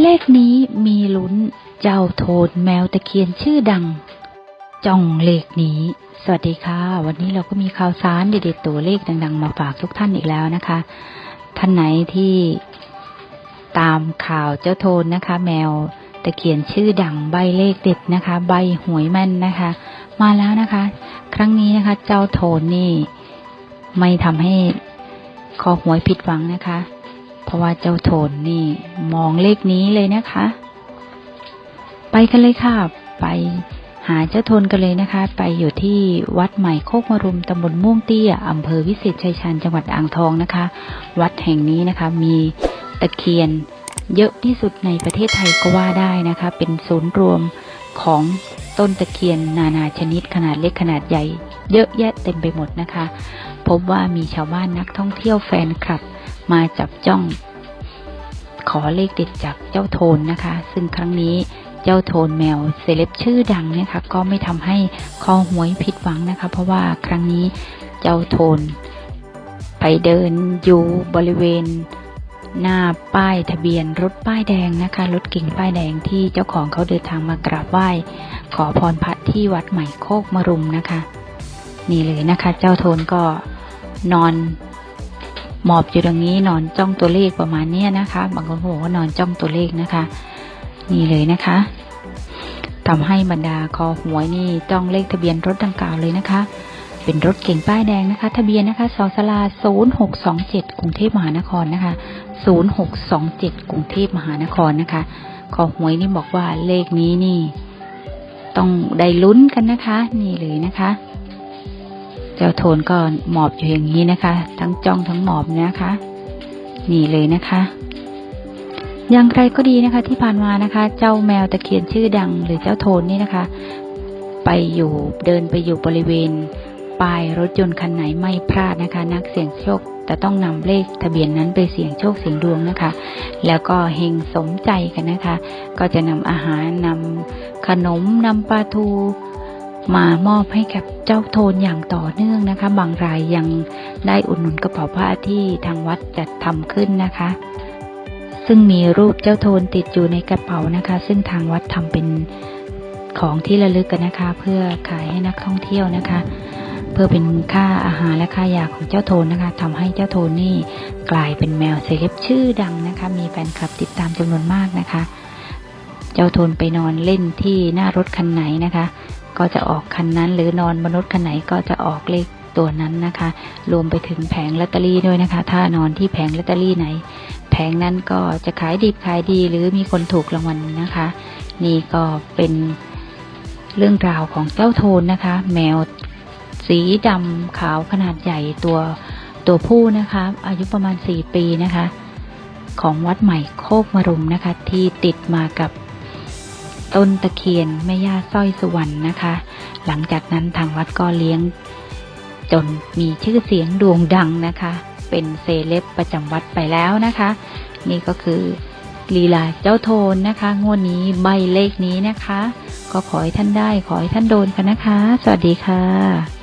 เลขนี้มีลุ้นเจ้าโทนแมวตะเคียนชื่อดัง จ้องเลขนี้ สวัสดีค่ะ วันนี้เราก็มีข่าวสารเด็ดๆตัวเลขดัง ๆ มาฝากทุกท่านอีกแล้วนะคะ ท่านไหนที่ตามข่าวเจ้าโทนนะคะ แมวตะเคียนชื่อดังใบเลขเด็ดนะคะ ใบหวยแม่นนะคะ มาแล้วนะคะ ครั้งนี้นะคะ เจ้าโทนนี่ ไม่ทำให้คอหวยผิดหวังนะคะ เพราะว่าเจ้าโทนนี่มองเลขนี้เลยนะคะ ไปกันเลยค่ะ ไปหาเจ้าโทนกันเลยนะคะ ไปอยู่ที่วัดใหม่โคกมรุมตำบลม่วงเตี้ยอำเภอวิเศษชัยชาญจังหวัดอ่างทองนะคะ วัดแห่งนี้นะคะมีตะเคียนเยอะที่สุดในประเทศไทยก็ว่าได้นะคะ เป็นศูนย์รวมของต้นตะเคียนนานาชนิดขนาดเล็กขนาดใหญ่ เยอะแยะเต็มไปหมดนะคะ พบว่ามีชาวบ้านนักท่องเที่ยวแฟนคลับ มาจับจ้อง ขอเลขเด็ดจากเจ้าโทนนะคะ ซึ่งครั้งนี้เจ้าโทนแมวเซเลบชื่อดังนะคะ ก็ไม่ทำให้คอหวยผิดหวังนะคะ เพราะว่าครั้งนี้เจ้าโทน ไปเดินอยู่บริเวณหน้าป้ายทะเบียนรถป้ายแดงนะคะรถเก่งป้ายแดงที่เจ้าของเขาเดินทางมากราบไหว้ ขอพรพระที่วัดใหม่โคกมรุมนะคะ นี่เลยนะคะ เจ้าโทนก็นอน หมอบอยู่ตรงนี้นอนจ้องตัวเลขประมาณเนี้ยนะคะ บางคนบอกว่านอนจ้องตัวเลขนะคะ นี่เลยนะคะทำให้บรรดาคอหวยนี่จ้องเลขทะเบียนรถดังกล่าวเลยนะคะ เป็นรถเก่งป้ายแดงนะคะ ทะเบียนนะคะสอสลา0627 กรุงเทพมหานครนะคะ 0627 กรุงเทพมหานครนะคะคอหวยนี่บอกว่าเลขนี้นี่ ต้องได้ลุ้นกันนะคะ นี่เลยนะคะ เจ้าโทนก็หมอบอยู่อย่างนี้นะคะ ทั้งจ้องทั้งหมอบนะคะ นี่เลยนะคะอย่างไรก็ดีนะคะที่ผ่านมานะคะ เจ้าแมวตะเคียนชื่อดังหรือเจ้าโทนนี่นะคะ ไปอยู่เดินไปอยู่บริเวณป้ายรถยนต์คันไหนไม่พลาดนะคะ นักเสี่ยงโชคจะต้องนำเลขทะเบียนนั้นไปเสี่ยงโชคเสี่ยงดวงนะคะ แล้วก็เฮงสมใจกันนะคะ ก็จะนำอาหารนำขนมนำปลาทู มามอบให้กับเจ้าโทนอย่างต่อเนื่องนะคะ บางรายยังได้อุดหนุนกระเป๋าผ้าที่ทางวัดจัดทำขึ้นนะคะ ซึ่งมีรูปเจ้าโทนติดอยู่ในกระเป๋านะคะ ซึ่งทางวัดทำเป็นของที่ระลึกกันนะคะ เพื่อขายให้นักท่องเที่ยวนะคะ เพื่อเป็นค่าอาหารและค่ายาของเจ้าโทนนะคะทำให้เจ้าโทนนี่กลายเป็นแมวเซเลบชื่อดังนะคะ มีแฟนคลับติดตามจำนวนมากนะคะ เจ้าโทนไปนอนเล่นที่หน้ารถคันไหนนะคะ ก็จะออกคันนั้น หรือนอนบนรถคันไหนก็จะออกเลขตัวนั้นนะคะ รวมไปถึงแผงลอตเตอรี่ด้วยนะคะ ถ้านอนที่แผงลอตเตอรี่ไหน แผงนั้นก็จะขายดีขายดีหรือมีคนถูกรางวัลนะคะ นี่ก็เป็นเรื่องราวของเจ้าโทนนะคะ แมวสีดำขาวขนาดใหญ่ตัวตัวผู้นะคะ อายุประมาณ 4 ปีนะคะ ของวัดใหม่โคกมรุมนะคะ ที่ติดมากับ ต้นตะเคียนแม่ย่าสร้อยสุวรรณนะคะ หลังจากนั้นทางวัดก็เลี้ยง จนมีชื่อเสียงโด่งดังนะคะ เป็นเซเลบประจำวัดไปแล้วนะคะ นี่ก็คือลีลาเจ้าโทนนะคะ งวดนี้ใบเลขนี้นะคะ ก็ขอให้ท่านได้ขอให้ท่านโดนกันนะคะ สวัสดีค่ะ